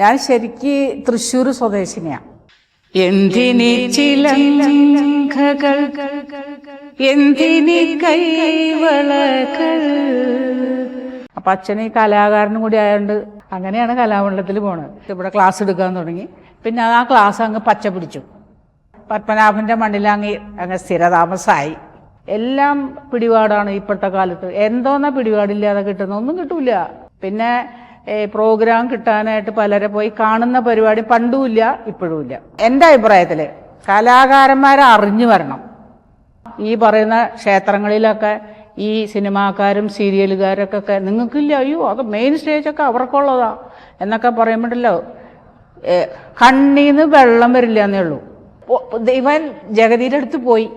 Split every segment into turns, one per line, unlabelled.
ഞാൻ ശരിക്ക് തൃശ്ശൂർ സ്വദേശിനിയാണ് എന്തിനി ചിലങ്കകൾ എന്തിനി കൈവളകൾ? അപ്പൊ അച്ഛൻ ഈ കലാകാരനും കൂടി ആയതുകൊണ്ട് അങ്ങനെയാണ് കലാമണ്ഡലത്തിൽ പോണത്. ഇവിടെ ക്ലാസ് എടുക്കാൻ തുടങ്ങി. പിന്നെ ആ ക്ലാസ് അങ്ങ് പച്ച പിടിച്ചു. പത്മനാഭന്റെ മണ്ണിൽ അങ്ങ് അങ്ങ് സ്ഥിരതാമസമായി എല്ലാം പിടിപാടാണ് ഇപ്പോഴത്തെ കാലത്ത്. എന്തോന്നാ പിടിപാടില്ലാതെ കിട്ടുന്ന? ഒന്നും കിട്ടൂല. പിന്നെ പ്രോഗ്രാം കിട്ടാനായിട്ട് പലരെ പോയി കാണുന്ന പരിപാടി പണ്ടുമില്ല ഇപ്പോഴുമില്ല എന്റെ അഭിപ്രായത്തിൽ കലാകാരന്മാരെ അറിഞ്ഞു വരണം. ഈ പറയുന്ന ക്ഷേത്രങ്ങളിലൊക്കെ ഈ സിനിമാക്കാരും സീരിയലുകാരൊക്കെ നിങ്ങൾക്കില്ല അയ്യോ അത് മെയിൻ സ്റ്റേജൊക്കെ അവർക്കുള്ളതാ എന്നൊക്കെ പറയുമ്പോഴല്ലോ കണ്ണീന്ന് വെള്ളം വരില്ല എന്നേ ഉള്ളൂ. ഇവൻ ജഗതിയുടെ അടുത്ത് പോയി.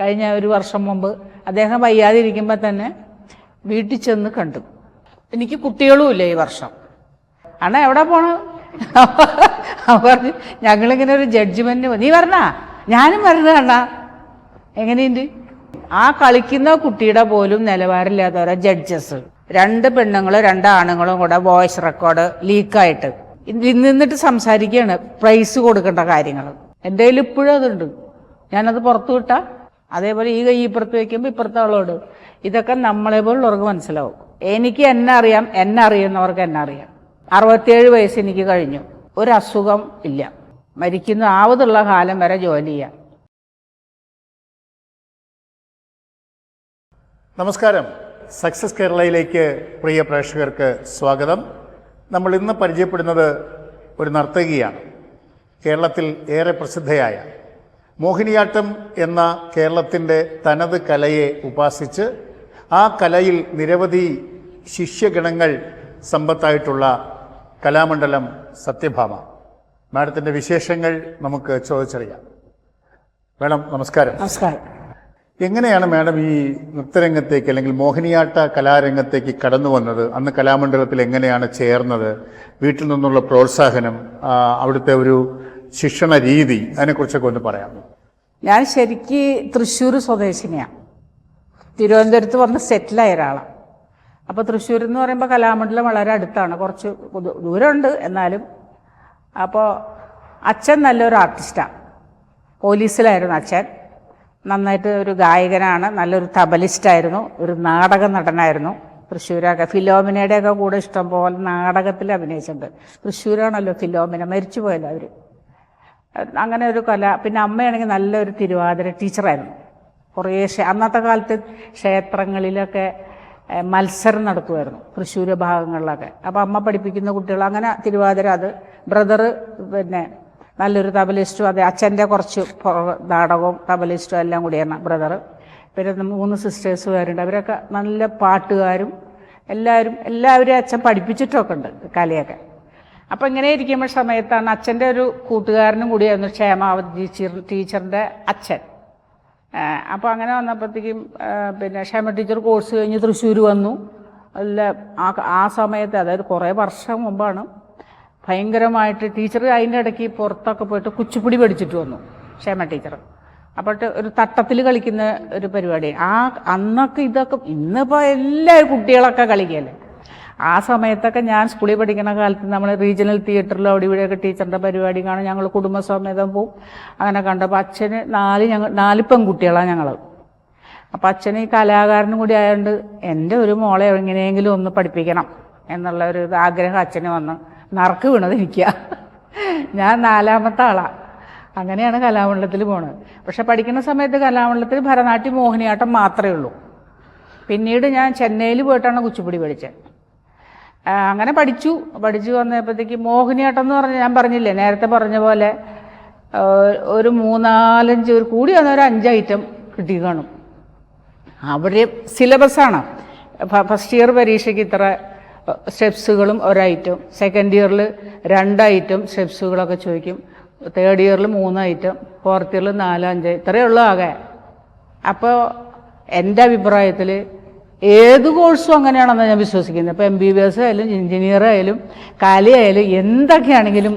കഴിഞ്ഞ ഒരു വർഷം മുമ്പ് അദ്ദേഹം വയ്യാതിരിക്കുമ്പോൾ തന്നെ വീട്ടിൽ ചെന്ന് കണ്ടു. എനിക്ക് കുട്ടികളും ഇല്ല ഈ വർഷം. അണ്ണ എവിടെ പോണ? പറഞ്ഞു ഞങ്ങളിങ്ങനെ ഒരു ജഡ്ജ്മെന്റ് നീ വരണ? ഞാനും വരണ അണ്ണ. എങ്ങനെയുണ്ട്? ആ കളിക്കുന്ന കുട്ടിയുടെ പോലും നിലവാരമില്ലാത്തവരാ ജഡ്ജസ് രണ്ട് പെണ്ണുങ്ങളും രണ്ട് ആണുങ്ങളും കൂടെ വോയിസ് റെക്കോർഡ് ലീക്കായിട്ട് നിന്നിട്ട് സംസാരിക്കുകയാണ് പ്രൈസ് കൊടുക്കേണ്ട കാര്യങ്ങൾ. എന്റെ കയ്യിൽ ഇപ്പോഴും അതുണ്ട്. ഞാനത് പുറത്തു വിട്ടാ. അതേപോലെ ഈ കൈ ഇപ്പുറത്ത് വയ്ക്കുമ്പോൾ ഇപ്പുറത്തെ ആളോട് ഇതൊക്കെ നമ്മളെ പോലുള്ളവർക്ക് മനസ്സിലാവും. എനിക്ക് എന്നെ അറിയാം എന്നെ അറിയുന്നവർക്ക് എന്നെ അറിയാം. അറുപത്തിയേഴ് വയസ്സ് എനിക്ക് കഴിഞ്ഞു. ഒരു അസുഖം ഇല്ല. മരിക്കുന്ന ആവതുള്ള കാലം വരെ ജോലി ചെയ്യാം.
നമസ്കാരം. സക്സസ് കേരളയിലേക്ക് പ്രിയ പ്രേക്ഷകർക്ക് സ്വാഗതം. നമ്മൾ ഇന്ന് പരിചയപ്പെടുന്നത് ഒരു നർത്തകിയാണ്. കേരളത്തിൽ ഏറെ പ്രസിദ്ധയായ മോഹിനിയാട്ടം എന്ന കേരളത്തിന്റെ തനത് കലയെ ഉപാസിച്ച് ആ കലയിൽ നിരവധി ശിഷ്യഗണങ്ങൾ സമ്പത്തായിട്ടുള്ള കലാമണ്ഡലം സത്യഭാമ. മാഡത്തിന്റെ വിശേഷങ്ങൾ നമുക്ക് ചോദിച്ചറിയാം. മാഡം നമസ്കാരം.
നമസ്കാരം.
എങ്ങനെയാണ് മാഡം ഈ നൃത്തരംഗത്തേക്ക് അല്ലെങ്കിൽ മോഹിനിയാട്ട കലാരംഗത്തേക്ക് കടന്നു വന്നത്? അന്ന് കലാമണ്ഡലത്തിൽ എങ്ങനെയാണ് ചേർന്നത്? വീട്ടിൽ നിന്നുള്ള പ്രോത്സാഹനം അവിടുത്തെ ഒരു ശിക്ഷണ രീതി അതിനെക്കുറിച്ചൊക്കെ ഒന്ന് പറയാമോ?
ഞാൻ ശരിക്ക് തൃശ്ശൂർ സ്വദേശിനിയാണ്. തിരുവനന്തപുരത്ത് വന്ന് സെറ്റിലായ ഒരാളാണ് അപ്പോൾ തൃശ്ശൂർ എന്ന് പറയുമ്പോൾ കലാമണ്ഡലം വളരെ അടുത്താണ്. കുറച്ച് ദൂരമുണ്ട് എന്നാലും. അപ്പോൾ അച്ഛൻ നല്ലൊരു ആർട്ടിസ്റ്റാണ് പോലീസിലായിരുന്നു അച്ഛൻ. നന്നായിട്ട് ഒരു ഗായകനാണ്. നല്ലൊരു തബലിസ്റ്റായിരുന്നു. ഒരു നാടക നടനായിരുന്നു. തൃശ്ശൂരൊക്കെ ഫിലോമിനയുടെയൊക്കെ കൂടെ ഇഷ്ടം പോലെ നാടകത്തിൽ അഭിനയിച്ചിട്ടുണ്ട്. തൃശ്ശൂരാണല്ലോ ഫിലോമിന. മരിച്ചു പോയല്ലോ അവർ അങ്ങനെ ഒരു കല പിന്നെ അമ്മയാണെങ്കിൽ നല്ലൊരു തിരുവാതിര ടീച്ചറായിരുന്നു. കുറേ അന്നത്തെ കാലത്ത് ക്ഷേത്രങ്ങളിലൊക്കെ മത്സരം നടത്തുമായിരുന്നു തൃശ്ശൂർ ഭാഗങ്ങളിലൊക്കെ. അപ്പോൾ അമ്മ പഠിപ്പിക്കുന്ന കുട്ടികൾ അങ്ങനെ തിരുവാതിര അത് ബ്രദറ് പിന്നെ നല്ലൊരു തബലിസ്റ്റും അതെ അച്ഛന്റെ കുറച്ച് നാടകവും തബലിസ്റ്റും എല്ലാം കൂടിയാണ് ബ്രദറ്. പിന്നെ മൂന്ന് സിസ്റ്റേഴ്സുകാരുണ്ട് അവരൊക്കെ നല്ല പാട്ടുകാരും എല്ലാവരും എല്ലാവരും അച്ഛൻ പഠിപ്പിച്ചിട്ടൊക്കെ ഉണ്ട് കലയൊക്കെ. അപ്പം ഇങ്ങനെ ഇരിക്കുമ്പോൾ സമയത്താണ് അച്ഛന്റെ ഒരു കൂട്ടുകാരനും കൂടിയായിരുന്നു ക്ഷേമാവതി ടീച്ചറിന്റെ അച്ഛൻ. അപ്പോൾ അങ്ങനെ വന്നപ്പോഴത്തേക്കും പിന്നെ ക്ഷേമ ടീച്ചർ കോഴ്സ് കഴിഞ്ഞ് തൃശ്ശൂർ വന്നു. അല്ല ആ ആ സമയത്ത് അതായത് കുറേ വർഷം മുമ്പാണ് ഭയങ്കരമായിട്ട് ടീച്ചർ അതിന്റെ ഇടയ്ക്ക് പുറത്തൊക്കെ പോയിട്ട് കുച്ചിപ്പുടി പഠിച്ചിട്ട് വന്നു ക്ഷേമ ടീച്ചർ. അപ്പോൾ ഒരു തട്ടത്തിൽ കളിക്കുന്ന ഒരു പരിപാടി ആ അന്നൊക്കെ ഇതൊക്കെ ഇന്നിപ്പോൾ എല്ലാവരും കുട്ടികളൊക്കെ കളിക്കുകയല്ലേ ആ സമയത്തൊക്കെ ഞാൻ സ്കൂളിൽ പഠിക്കുന്ന കാലത്ത് നമ്മൾ റീജിയണൽ തിയേറ്ററിൽ അവിടെ ഇവിടെയൊക്കെ ടീച്ചറിന്റെ പരിപാടി കാണും. ഞങ്ങൾ കുടുംബസമേതം പോവും. അങ്ങനെ കണ്ടപ്പോൾ അച്ഛന് നാല് ഞങ്ങൾ നാല് പെൺകുട്ടികളാണ് ഞങ്ങൾ അപ്പോൾ അച്ഛൻ ഈ കലാകാരനും കൂടി ആയതുകൊണ്ട് എന്റെ ഒരു മോളെ എങ്ങനെയെങ്കിലും ഒന്ന് പഠിപ്പിക്കണം എന്നുള്ള ഒരു ആഗ്രഹം അച്ഛന് വന്ന് നറുക്ക് വീണത് എനിക്കാ. ഞാൻ നാലാമത്തെ ആളാണ് അങ്ങനെയാണ് കലാമണ്ഡലത്തിൽ പോണത്. പക്ഷെ പഠിക്കുന്ന സമയത്ത് കലാമണ്ഡലത്തിൽ ഭരതനാട്യം മോഹിനിയാട്ടം മാത്രമേ ഉള്ളൂ. പിന്നീട് ഞാൻ ചെന്നൈയിൽ പോയിട്ടാണ് കുച്ചിപ്പുടി പഠിച്ചത്. അങ്ങനെ പഠിച്ചു. പഠിച്ചു വന്നപ്പോഴത്തേക്ക് മോഹിനിയാട്ടം എന്ന് പറഞ്ഞ് ഞാൻ പറഞ്ഞില്ലേ നേരത്തെ പറഞ്ഞ പോലെ ഒരു മൂന്നാലഞ്ച് ഒരു കൂടി വന്ന ഒരു അഞ്ച് ഐറ്റം കിട്ടി കാണും. അവിടെ സിലബസാണ് ഫസ്റ്റ് ഇയർ പരീക്ഷയ്ക്ക് ഇത്ര സ്റ്റെപ്സുകളും ഒരൈറ്റം സെക്കൻഡ് ഇയറിൽ രണ്ട് ഐറ്റം സ്റ്റെപ്സുകളൊക്കെ ചോദിക്കും. തേർഡ് ഇയറിൽ മൂന്ന് ഐറ്റം ഫോർത്ത് ഇയറിൽ നാലോ ഇത്രയേ ഉള്ളൂ ആകെ. അപ്പോൾ എന്റെ അഭിപ്രായത്തിൽ ഏത് കോഴ്സും അങ്ങനെയാണെന്ന് ഞാൻ വിശ്വസിക്കുന്നത്. ഇപ്പോൾ എം ബി ബി എസ് ആയാലും എഞ്ചിനീയർ ആയാലും കലയായാലും എന്തൊക്കെയാണെങ്കിലും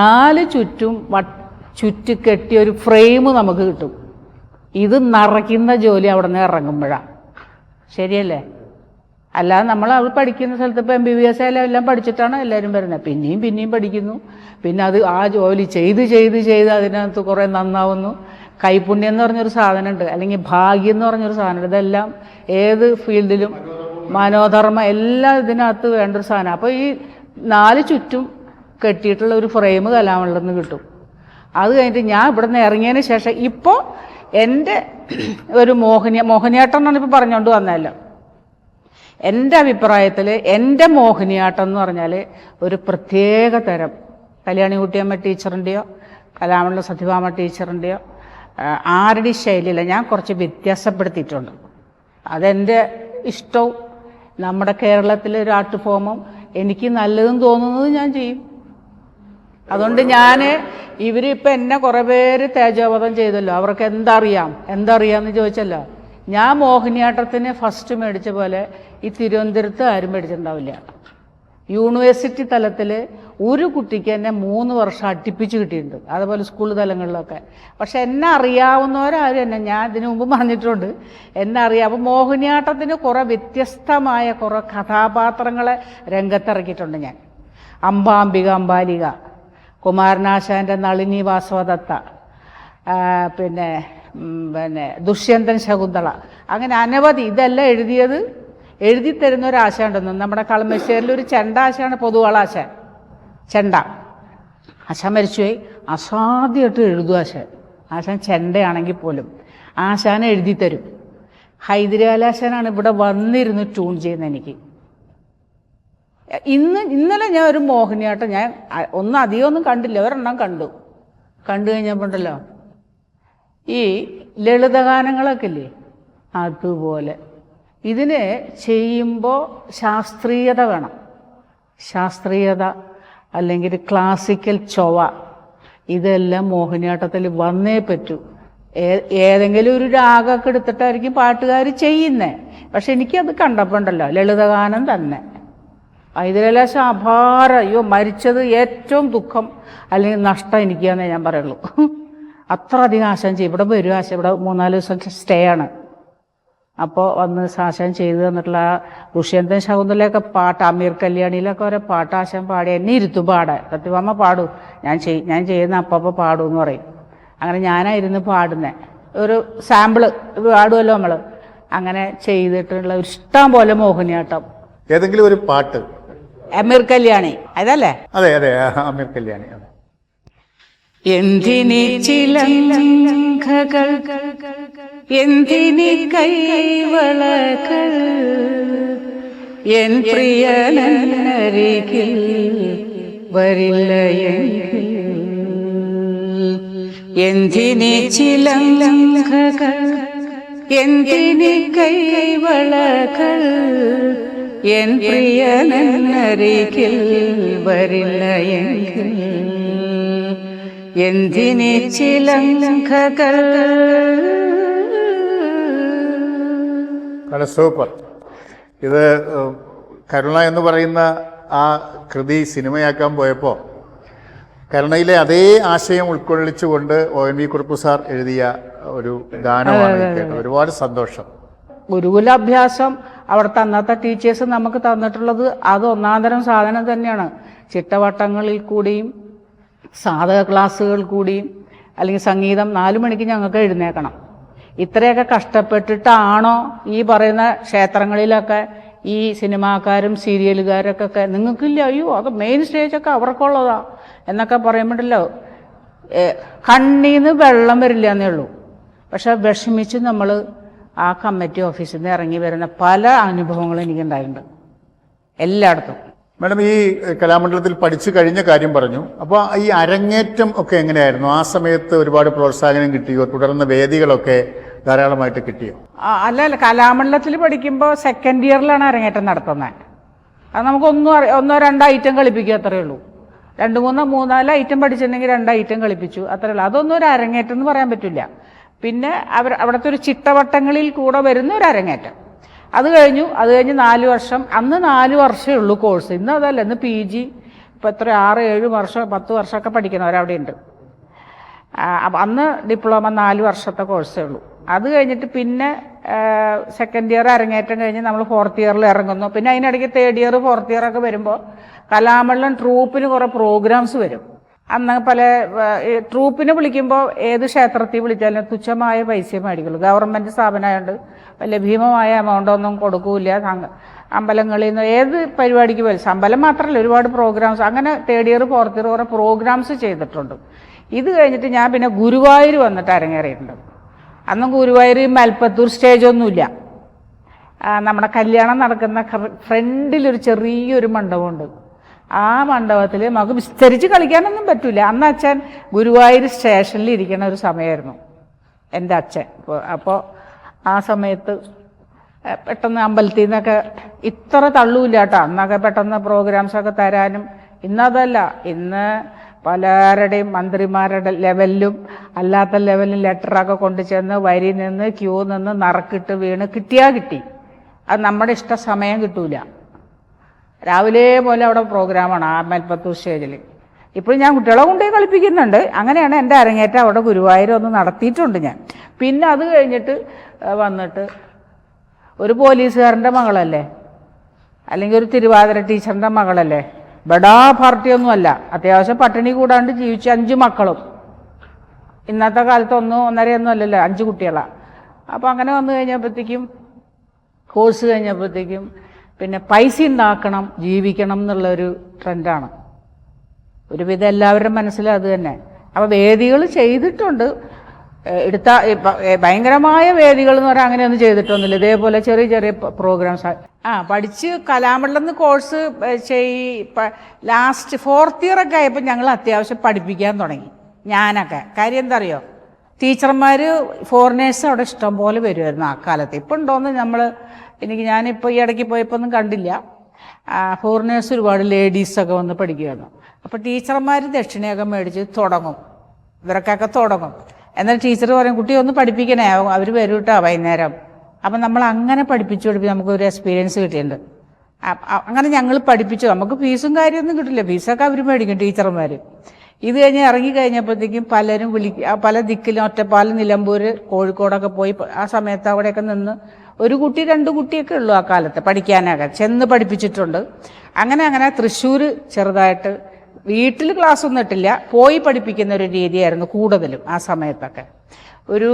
നാല് ചുറ്റും ചുറ്റിക്കെട്ടിയ ചുറ്റി കെട്ടിയ ഒരു ഫ്രെയിം നമുക്ക് കിട്ടും. ഇത് നിറയ്ക്കുന്ന ജോലി അവിടെ നിന്ന് ഇറങ്ങുമ്പോഴാണ് ശരിയല്ലേ? അല്ലാതെ നമ്മൾ അത് പഠിക്കുന്ന സ്ഥലത്ത് ഇപ്പോൾ എം ബി ബി എസ് ആയാലും എല്ലാം പഠിച്ചിട്ടാണ് എല്ലാവരും വരുന്നത്. പിന്നെയും പിന്നെയും പഠിക്കുന്നു. പിന്നെ അത് ആ ജോലി ചെയ്ത് ചെയ്ത് ചെയ്ത് അതിനകത്ത് കുറേ നന്നാവുന്നു. കൈപുണ്യം എന്ന് പറഞ്ഞൊരു സാധനമുണ്ട്. അല്ലെങ്കിൽ ഭാഗ്യം എന്ന് പറഞ്ഞൊരു സാധനമുണ്ട്. ഇതെല്ലാം ഏത് ഫീൽഡിലും മനോധർമ്മ എല്ലാം ഇതിനകത്ത് വേണ്ടൊരു സാധനം. അപ്പോൾ ഈ നാല് ചുറ്റും കെട്ടിയിട്ടുള്ള ഒരു ഫ്രെയിം കലാമണ്ഡലത്തിൽ കിട്ടും. അത് കഴിഞ്ഞിട്ട് ഞാൻ ഇവിടെ നിന്ന് ഇറങ്ങിയതിന് ശേഷം ഇപ്പോൾ എന്റെ ഒരു മോഹിനി മോഹിനിയാട്ടം എന്നാണ് ഇപ്പോൾ പറഞ്ഞുകൊണ്ട് വന്നതല്ലോ. എന്റെ അഭിപ്രായത്തിൽ എന്റെ മോഹിനിയാട്ടം എന്ന് പറഞ്ഞാൽ ഒരു പ്രത്യേക തരം. കല്യാണി കുട്ടിയമ്മ ടീച്ചറിന്റെയോ കലാമണ്ഡല സത്യഭാമ ടീച്ചറിന്റെയോ ആ, ആരുടെയും ശൈലിയില്ല ഞാൻ കുറച്ച് വ്യത്യാസപ്പെടുത്തിയിട്ടുണ്ട്. അതെന്റെ ഇഷ്ടവും നമ്മുടെ കേരളത്തിലെ ഒരു ആർട്ട് ഫോമും എനിക്ക് നല്ലതെന്ന് തോന്നുന്നത് ഞാൻ ചെയ്യും. അതുകൊണ്ട് ഞാൻ ഇവരിപ്പോൾ എന്നെ കുറേ പേര് തേജോവധം ചെയ്തല്ലോ. അവർക്ക് എന്തറിയാം? എന്തറിയാമെന്ന് ചോദിച്ചല്ലോ. ഞാൻ മോഹിനിയാട്ടത്തിന് ഫസ്റ്റ് മേടിച്ച പോലെ ഈ തിരുവനന്തപുരത്ത് ആരും മേടിച്ചിട്ടുണ്ടാവില്ല. യൂണിവേഴ്സിറ്റി തലത്തിൽ ഒരു കുട്ടിക്ക് എന്നെ മൂന്ന് വർഷം അടുപ്പിച്ച് കിട്ടിയിട്ടുണ്ട്. അതുപോലെ സ്കൂൾ തലങ്ങളിലൊക്കെ. പക്ഷെ എന്നെ അറിയാവുന്നവരാരും എന്നെ ഞാൻ ഇതിനു മുമ്പ് പറഞ്ഞിട്ടുണ്ട് എന്നെ അറിയാം. അപ്പോൾ മോഹിനിയാട്ടത്തിന് കുറേ വ്യത്യസ്തമായ കുറേ കഥാപാത്രങ്ങളെ രംഗത്തിറക്കിയിട്ടുണ്ട് ഞാൻ. അംബാംബിക അംബാലിക കുമാരനാശാന്റെ നളിനി വാസവദത്ത പിന്നെ പിന്നെ ദുഷ്യന്തൻ ശകുന്തള. അങ്ങനെ അനവധി ഇതെല്ലാം എഴുതിയത് എഴുതി തരുന്ന ഒരു ആശ ഉണ്ടെന്ന്. നമ്മുടെ കളമശ്ശേരിൽ ഒരു ചെണ്ട ആശയാണ് പൊതുവാളാശാൻ ചെണ്ട. ആശ മരിച്ചുപോയി. അസാധ്യമായിട്ട് എഴുതും ആശാൻ. ആശാൻ ചെണ്ടയാണെങ്കിൽ പോലും ആശാൻ എഴുതി തരും. ഹൈദരാലാശാനാണ് ഇവിടെ വന്നിരുന്ന് ട്യൂൺ ചെയ്യുന്നത് എനിക്ക്. ഇന്ന് ഇന്നലെ ഞാൻ ഒരു മോഹിനിയാട്ടം ഞാൻ ഒന്നും അധികം ഒന്നും കണ്ടില്ല. ഒരെണ്ണം കണ്ടു. കണ്ടു കഴിഞ്ഞപ്പോണ്ടല്ലോ ഈ ലളിതഗാനങ്ങളൊക്കെ ഇല്ലേ? അതുപോലെ. ഇതിന് ചെയ്യുമ്പോൾ ശാസ്ത്രീയത വേണം. ശാസ്ത്രീയത അല്ലെങ്കിൽ ക്ലാസിക്കൽ ചൊവ ഇതെല്ലാം മോഹിനിയാട്ടത്തിൽ വന്നേ പറ്റൂ. ഏതെങ്കിലും ഒരു രാഗമൊക്കെ എടുത്തിട്ടായിരിക്കും പാട്ടുകാർ ചെയ്യുന്നത് പക്ഷെ എനിക്കത് കണ്ടപ്പോൾ ഉണ്ടല്ലോ ലളിതഗാനം തന്നെ. ഇതിലെല്ലാം ശാഭാര അയ്യോ മരിച്ചത് ഏറ്റവും ദുഃഖം അല്ലെങ്കിൽ നഷ്ടം എനിക്കാന്നേ ഞാൻ പറയുള്ളൂ. അത്ര അധികം ആശാൻ ചെയ്യും. ഇവിടെ വരും ആശ ഇവിടെ മൂന്നാൽ ദിവസം സ്റ്റേ ആണ്. അപ്പോൾ വന്ന് ആശാൻ ചെയ്തു തന്നിട്ടുള്ള ആ ദുഷ്യന്തൻ ശകുന്തലയൊക്കെ പാട്ട് അമീർ കല്യാണിയിലൊക്കെ ഓരോ പാട്ട് ആശാൻ പാടി എന്നെ ഇരുത്തും പാടാൻ. സത്യഭാമ പാടൂ. ഞാൻ ചെയ് ഞാൻ ചെയ്യുന്ന അപ്പപ്പോൾ പാടും എന്ന് പറയും. അങ്ങനെ ഞാനായിരുന്നു പാടുന്നത് ഒരു സാമ്പിൾ പാടുമല്ലോ നമ്മൾ അങ്ങനെ ചെയ്തിട്ടുള്ള ഒരു ഇഷ്ടം പോലെ മോഹിനിയാട്ടം.
ഏതെങ്കിലും ഒരു പാട്ട്?
അമീർ കല്യാണി. അതല്ലേ?
അതെ അതെ അമീർ കല്യാണി
എന്തിനി ചിലങ്കകൾ എന്തിനി കൈവളകൾ? എൻ പ്രിയനരികിൽ വരില്ല എന്തിനി ചിലങ്കകൾ? എന്തിനി കൈവളകൾ? എൻ പ്രിയനരികിൽ വരില്ല എന്തിനി ചിലങ്കകൾ?
വളരെ സൂപ്പർ. ഇത് കരുണ എന്ന് പറയുന്ന ആ കൃതി സിനിമയാക്കാൻ പോയപ്പോൾ കരുണയിലെ അതേ ആശയം ഉൾക്കൊള്ളിച്ചുകൊണ്ട് O N V Kurup sir എഴുതിയ ഒരു ഗാനമാണ് ഒരുപാട് സന്തോഷം.
ഗുരുകുലാഭ്യാസം അവിടുത്തെ അന്നത്തെ ടീച്ചേഴ്സ് നമുക്ക് തന്നിട്ടുള്ളത് അത് ഒന്നാന്തരം സാധനം തന്നെയാണ്. ചിട്ടവട്ടങ്ങളിൽ കൂടിയും സാധക ക്ലാസ്സുകൾ കൂടിയും അല്ലെങ്കിൽ സംഗീതം നാലു മണിക്ക് ഞങ്ങൾക്ക് എഴുന്നേക്കണം ഇത്രയൊക്കെ കഷ്ടപ്പെട്ടിട്ടാണോ ഈ പറയുന്ന ക്ഷേത്രങ്ങളിലൊക്കെ ഈ സിനിമാക്കാരും സീരിയലുകാരൊക്കെ നിങ്ങൾക്കില്ല അയ്യോ അത് മെയിൻ സ്റ്റേജൊക്കെ അവർക്കുള്ളതാ എന്നൊക്കെ പറയുമ്പോഴല്ലോ കണ്ണീന്ന് വെള്ളം വരില്ല എന്നേ ഉള്ളൂ. പക്ഷെ വിഷമിച്ച് നമ്മൾ ആ കമ്മിറ്റി ഓഫീസിൽ നിന്ന് ഇറങ്ങി വരുന്ന പല അനുഭവങ്ങളും എനിക്കുണ്ടായിട്ടുണ്ട്. എല്ലായിടത്തും.
മാഡം ഈ കലാമണ്ഡലത്തിൽ പഠിച്ചു കഴിഞ്ഞ കാര്യം പറഞ്ഞു. അപ്പോൾ ഈ അരങ്ങേറ്റം ഒക്കെ എങ്ങനെയായിരുന്നു? ആ സമയത്ത് ഒരുപാട് പ്രോത്സാഹനം കിട്ടിയോ? തുടർന്ന് വേദികളൊക്കെ ധാരാളമായിട്ട് കിട്ടിയോ?
അല്ല അല്ല കലാമണ്ഡലത്തിൽ പഠിക്കുമ്പോൾ സെക്കൻഡ് ഇയറിലാണ് അരങ്ങേറ്റം നടത്തുന്നത് അത് നമുക്ക് ഒന്നും ഒന്നോ രണ്ടോ ഐറ്റം കളിപ്പിക്കുക അത്രയേ ഉള്ളൂ. രണ്ട് മൂന്നോ മൂന്നാൽ ഐറ്റം പഠിച്ചിട്ടുണ്ടെങ്കിൽ രണ്ട് ഐറ്റം കളിപ്പിച്ചു അത്രയേ ഉള്ളൂ. അതൊന്നും ഒരു അരങ്ങേറ്റം എന്ന് പറയാൻ പറ്റില്ല. പിന്നെ അവർ അവിടുത്തെ ഒരു ചിട്ടവട്ടങ്ങളിൽ കൂടെ വരുന്ന ഒരു അരങ്ങേറ്റം. അത് കഴിഞ്ഞു അത് കഴിഞ്ഞ് നാല് വർഷം. അന്ന് നാല് വർഷമേ ഉള്ളൂ കോഴ്സ്. ഇന്ന് അതല്ല ഇന്ന് പി ജി ഇപ്പം എത്ര ആറ് ഏഴ് വർഷം പത്ത് വർഷമൊക്കെ പഠിക്കുന്നവരവിടെ ഉണ്ട് അന്ന് ഡിപ്ലോമ നാല് വർഷത്തെ കോഴ്സേ ഉള്ളൂ. അത് കഴിഞ്ഞിട്ട് പിന്നെ സെക്കൻഡ് ഇയർ അരങ്ങേറ്റം കഴിഞ്ഞ് നമ്മൾ ഫോർത്ത് ഇയറിൽ ഇറങ്ങുന്നു. പിന്നെ അതിനിടയ്ക്ക് തേർഡ് ഇയർ ഫോർത്ത് ഇയർ ഒക്കെ വരുമ്പോൾ കലാമണ്ഡലം ട്രൂപ്പിന് കുറേ പ്രോഗ്രാംസ് വരും. അന്ന് പല ട്രൂപ്പിനെ വിളിക്കുമ്പോൾ ഏത് ക്ഷേത്രത്തിൽ വിളിച്ചാലും തുച്ഛമായ പൈസയെ മേടിക്കുള്ളൂ. ഗവൺമെന്റ് സ്ഥാപനമായതുകൊണ്ട് വലിയ ഭീമമായ എമൗണ്ട് ഒന്നും കൊടുക്കൂല അമ്പലങ്ങളിൽ നിന്ന് ഏത് പരിപാടിക്ക് പോലും അമ്പലം മാത്രമല്ല ഒരുപാട് പ്രോഗ്രാംസ് അങ്ങനെ തേർഡ് ഇയർ ഫോർത്ത് ഇയർ കുറേ പ്രോഗ്രാംസ് ചെയ്തിട്ടുണ്ട്. ഇത് കഴിഞ്ഞിട്ട് ഞാൻ പിന്നെ ഗുരുവായൂർ വന്നിട്ട് അരങ്ങേറിയിട്ടുണ്ട്. അന്നും ഗുരുവായൂർ മൽപ്പത്തൂർ സ്റ്റേജൊന്നുമില്ല നമ്മുടെ കല്യാണം നടക്കുന്ന ഫ്രണ്ടിലൊരു ചെറിയൊരു മണ്ഡപമുണ്ട്. ആ മണ്ഡപത്തിൽ നമുക്ക് വിസ്തരിച്ച് കളിക്കാനൊന്നും പറ്റില്ല അന്ന് അച്ഛൻ ഗുരുവായൂർ സ്റ്റേഷനിൽ ഇരിക്കുന്ന ഒരു സമയമായിരുന്നു. എന്റെ അച്ഛൻ. അപ്പോൾ ആ സമയത്ത് പെട്ടെന്ന് അമ്പലത്തിൽ നിന്നൊക്കെ ഇത്ര തള്ളൂല്ല കേട്ടോ. അന്നൊക്കെ പെട്ടെന്ന് പ്രോഗ്രാംസൊക്കെ തരാനും. ഇന്നതല്ല ഇന്ന് പലരുടെയും മന്ത്രിമാരുടെ ലെവലിലും അല്ലാത്ത ലെവലിലും ലെറ്ററൊക്കെ കൊണ്ടുചെന്ന് വരി നിന്ന് ക്യൂ നിന്ന് നറക്കിട്ട് വീണ് കിട്ടിയാൽ കിട്ടി. അത് നമ്മുടെ ഇഷ്ട സമയം കിട്ടൂല. രാവിലെ പോലെ അവിടെ പ്രോഗ്രാമാണ് ആ മേൽപ്പത്തൂർ സ്റ്റേജിൽ ഇപ്പോഴും ഞാൻ കുട്ടികളെ കൊണ്ടുപോയി കളിപ്പിക്കുന്നുണ്ട്. അങ്ങനെയാണ് എന്റെ അരങ്ങേറ്റം അവിടെ ഗുരുവായൂർ ഒന്ന് നടത്തിയിട്ടുണ്ട് ഞാൻ. പിന്നെ അത് കഴിഞ്ഞിട്ട് വന്നിട്ട് ഒരു പോലീസുകാരന്റെ മകളല്ലേ? അല്ലെങ്കിൽ ഒരു തിരുവാതിര ടീച്ചറിന്റെ മകളല്ലേ? ബഡാ പാർട്ടിയൊന്നുമല്ല അത്യാവശ്യം പട്ടിണി കൂടാണ്ട് ജീവിച്ച അഞ്ച് മക്കളും. ഇന്നത്തെ കാലത്ത് ഒന്നും ഒന്നരയൊന്നും അല്ലല്ലോ അഞ്ച് കുട്ടികളാണ് അപ്പോൾ അങ്ങനെ വന്നു കഴിഞ്ഞപ്പോഴത്തേക്കും കോഴ്സ് കഴിഞ്ഞപ്പോഴത്തേക്കും പിന്നെ പൈസ ഉണ്ടാക്കണം ജീവിക്കണം എന്നുള്ളൊരു ട്രെൻഡാണ്. ഒരുവിധം എല്ലാവരുടെ മനസ്സിലും അത് തന്നെ. അപ്പോൾ വേദികൾ ചെയ്തിട്ടുണ്ട്. എടുത്ത ഭയങ്കരമായ വേദികൾ എന്ന് പറയാൻ അങ്ങനെയൊന്നും ചെയ്തിട്ടൊന്നുമില്ല. ഇതേപോലെ ചെറിയ ചെറിയ പ്രോഗ്രാംസ് ആ പഠിച്ച് കലാമണ്ഡലം കോഴ്സ് ചെയ് ലാസ്റ്റ് ഫോർത്ത് ഇയർ ഒക്കെ ആയപ്പോൾ ഞങ്ങൾ അത്യാവശ്യം പഠിപ്പിക്കാൻ തുടങ്ങി. ഞാനൊക്കെ. കാര്യം എന്താ അറിയോ? ടീച്ചർമാർ ഫോറിനേഴ്സ് അവിടെ ഇഷ്ടം പോലെ വരുമായിരുന്നു ആ കാലത്ത്. ഇപ്പം ഉണ്ടോയെന്ന് നമ്മൾ എനിക്ക് ഞാനിപ്പോൾ ഈ ഇടയ്ക്ക് പോയപ്പോൾ ഒന്നും കണ്ടില്ല ഫോറിനേഴ്സ് ഒരുപാട് ലേഡീസൊക്കെ വന്ന് പഠിക്കുകയാണ് അപ്പോൾ ടീച്ചർമാർ ദക്ഷിണയൊക്കെ മേടിച്ച് തുടങ്ങും. ഇവരൊക്കെ തുടങ്ങും. എന്നാൽ ടീച്ചർ പറയും കുട്ടി ഒന്ന് പഠിപ്പിക്കണേ. അവർ വരും കേട്ടോ വൈകുന്നേരം. അപ്പം നമ്മൾ അങ്ങനെ പഠിപ്പിച്ചു പഠിപ്പിച്ച് നമുക്കൊരു എക്സ്പീരിയൻസ് കിട്ടിയിട്ടുണ്ട്. അങ്ങനെ ഞങ്ങൾ പഠിപ്പിച്ചു. നമുക്ക് ഫീസും കാര്യമൊന്നും കിട്ടില്ല. ഫീസൊക്കെ അവർ മേടിക്കും ടീച്ചർമാർ ഇത് കഴിഞ്ഞ് ഇറങ്ങി കഴിഞ്ഞപ്പോഴത്തേക്കും പലരും വിളിക്കുക പല ദിക്കിലും ഒറ്റപ്പാലം നിലമ്പൂർ കോഴിക്കോടൊക്കെ പോയി ആ സമയത്ത് അവിടെയൊക്കെ നിന്ന് ഒരു കുട്ടി രണ്ട് കുട്ടിയൊക്കെ ഉള്ളൂ ആ കാലത്ത് പഠിക്കാനൊക്കെ. ചെന്ന് പഠിപ്പിച്ചിട്ടുണ്ട്. അങ്ങനെ അങ്ങനെ തൃശ്ശൂർ ചെറുതായിട്ട് വീട്ടിൽ ക്ലാസ് ഒന്നും ഇട്ടില്ല. പോയി പഠിപ്പിക്കുന്ന ഒരു രീതിയായിരുന്നു കൂടുതലും ആ സമയത്തൊക്കെ. ഒരു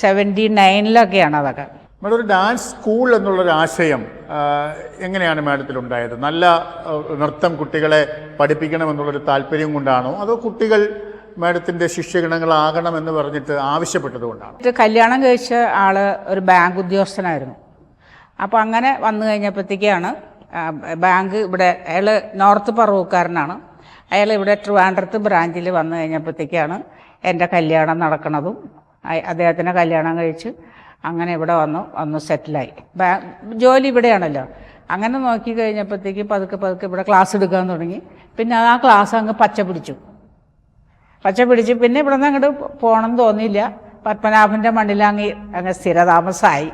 സെവന്റി നയനിലൊക്കെയാണ് അതൊക്കെ
മേഡം ഒരു ഡാൻസ് സ്കൂൾ എന്നുള്ളൊരു ആശയം എങ്ങനെയാണ് മാഡത്തിൽ ഉണ്ടായത് നല്ല നൃത്തം കുട്ടികളെ പഠിപ്പിക്കണമെന്നുള്ളൊരു താല്പര്യം കൊണ്ടാണോ? അതോ കുട്ടികൾ മാഡത്തിന്റെ ശിഷ്യഗണങ്ങളാകണം എന്ന് പറഞ്ഞിട്ട്
ആവശ്യപ്പെട്ടതുകൊണ്ടാണ്. കല്യാണം കഴിച്ച ആൾ ഒരു ബാങ്ക് ഉദ്യോഗസ്ഥനായിരുന്നു. അപ്പോൾ അങ്ങനെ വന്നു കഴിഞ്ഞപ്പോഴത്തേക്കാണ് ബാങ്ക് ഇവിടെ അയാൾ നോർത്ത് പറവൂക്കാരനാണ്. അയാൾ ഇവിടെ ട്രിവാൻഡ്രത്ത് ബ്രാഞ്ചിൽ വന്നു കഴിഞ്ഞപ്പോഴത്തേക്കാണ് എന്റെ കല്യാണം നടക്കണതും. അദ്ദേഹത്തിനെ കല്യാണം കഴിച്ച് അങ്ങനെ ഇവിടെ വന്നു വന്ന് സെറ്റിലായി. ജോലി ഇവിടെയാണല്ലോ. അങ്ങനെ നോക്കി കഴിഞ്ഞപ്പോഴത്തേക്ക് പതുക്കെ പതുക്കെ ഇവിടെ ക്ലാസ് എടുക്കാൻ തുടങ്ങി. പിന്നെ ആ ക്ലാസ് അങ്ങ് പച്ച പിടിച്ചു. പച്ച പിടിച്ച് പിന്നെ ഇവിടെ നിന്ന് അങ്ങോട്ട് പോകണം തോന്നിയില്ല. പത്മനാഭന്റെ മണ്ണിൽ അങ്ങ് അങ്ങ് സ്ഥിരതാമസമായി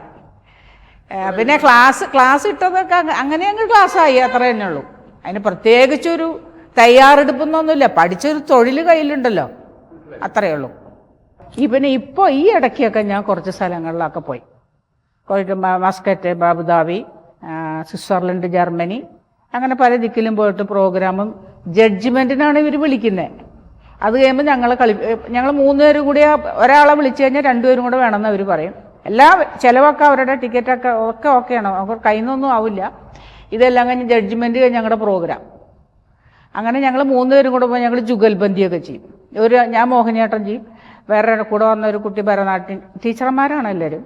പിന്നെ ക്ലാസ് ക്ലാസ് ഇട്ടതൊക്കെ അങ്ങ് അങ്ങനെ അങ്ങ് ക്ലാസ്സായി അത്ര തന്നെ ഉള്ളൂ. അതിന് പ്രത്യേകിച്ചൊരു തയ്യാറെടുപ്പൊന്നൊന്നുമില്ല. പഠിച്ചൊരു തൊഴിൽ കയ്യിലുണ്ടല്ലോ. അത്രയേ ഉള്ളൂ. ഈ പിന്നെ ഇപ്പോൾ ഈ ഇടയ്ക്കൊക്കെ ഞാൻ കുറച്ച് സ്ഥലങ്ങളിലൊക്കെ പോയി. Muscat Abu Dhabi Switzerland Germany. അങ്ങനെ പല ദിക്കിലും പോയിട്ട് പ്രോഗ്രാമും ജഡ്ജ്മെന്റിനാണ് ഇവർ വിളിക്കുന്നത് അത് കഴിയുമ്പോൾ ഞങ്ങൾ കളി ഞങ്ങൾ മൂന്നുപേരും കൂടി ഒരാളെ വിളിച്ചു കഴിഞ്ഞാൽ രണ്ടുപേരും കൂടെ വേണമെന്ന് അവർ പറയും. എല്ലാ ചിലവൊക്കെ അവരുടെ ടിക്കറ്റൊക്കെ ഒക്കെ ഓക്കെയാണ് അവർ കയ്യിൽ നിന്നൊന്നും ആവില്ല. ഇതെല്ലാം കഴിഞ്ഞ് ജഡ്ജ്മെന്റ് കഴിഞ്ഞ് ഞങ്ങളുടെ പ്രോഗ്രാം അങ്ങനെ ഞങ്ങൾ മൂന്നുപേരും കൂടെ പോയി ഞങ്ങൾ ജുഗൽബന്ദിയൊക്കെ ചെയ്യും. ഒരു ഞാൻ മോഹിനിയാട്ടം ചെയ്യും. വേറെ കൂടെ വന്ന ഒരു കുട്ടി ഭരതനാട്യം ടീച്ചർമാരാണ് എല്ലാവരും